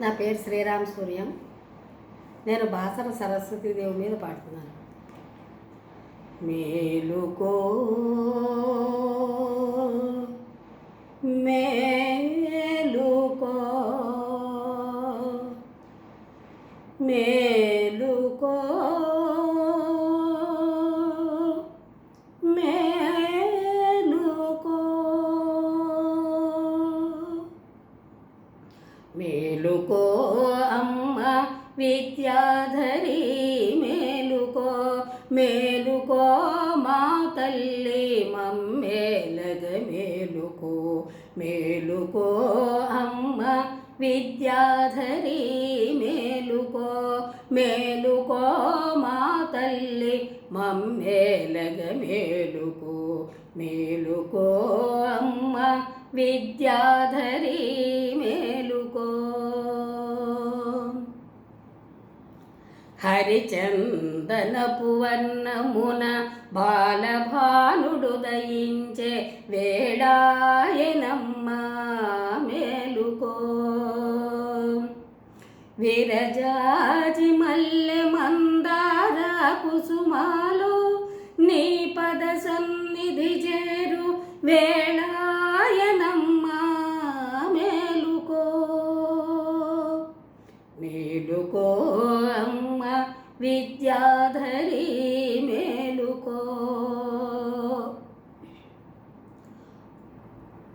నా పేరు శ్రీరామ్ సూర్యం. నేను బాసర సరస్వతీదేవి మీద పాడుతున్నాను. మేలుకో మేలుకో మేలుకో మేలుకో మే మేలుకో అమ్మ విద్యాధరి మేలుకో. మేలుకో మా తల్లి మమ్మేలగ మేలుకో. మేలుకో అమ్మ విద్యాధరి మేలుకో. మేలుకో మా తల్లి మమ్మేలగ మేలుకో. మేలుకో అమ్మ విద్యాధరి హరిచందనపువర్ణమున బాలభానుడు దయించే వేడాయనమ్మ మేలుకో. విరజాజి మల్లె మందార కుసుమాలు నీ పద సన్నిధి చేరు వేళాయనమ్మ మేలుకో. మేలుకో విద్యాధరి మేలుకో.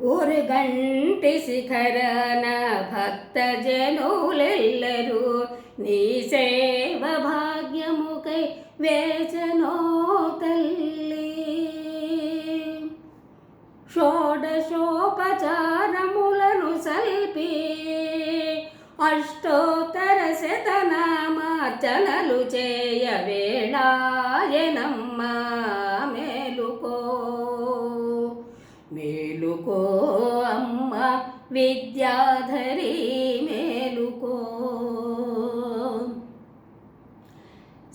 ఊరుగంటి శిఖరన భక్త జనులెల్లరూ నీ సేవ భాగ్యముకై వేచనో తల్లి. షోడశోపచారములను సల్పి అష్టోత్తర శతనామార్చనలు చేయ వేళాయనమ్మ మేలుకో. మేలుకో అమ్మ విద్యాధరి మేలుకో.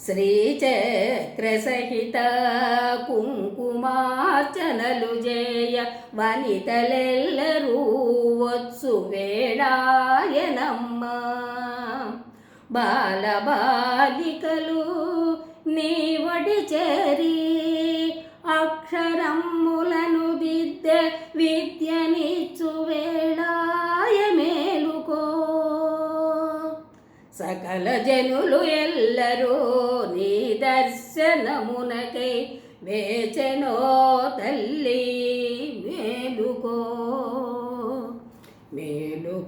శ్రీచక్ర సహిత కుంకుమార్చనలు జయ వనితలెల్లరూ వత్సు వేళాయనమ్మ బాలబాలికలు నీ నీవడి చేరి అక్షరమ్ములను దిద్దె విద్యనిచ్చు వేళాయ మేలుకో. సకల జనులు ఎల్లరూ నీ దర్శనమునకై వేచనో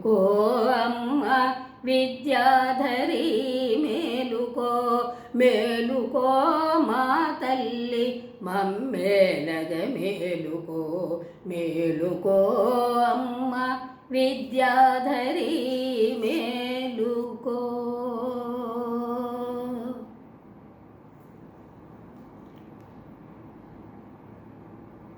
మేలుకో అమ్మ విద్యాధరి మేలుకో. మేలుకో మా తల్లి మమ్మేలగ మేలుకో. మేలుకో అమ్మ విద్యాధరి మేలు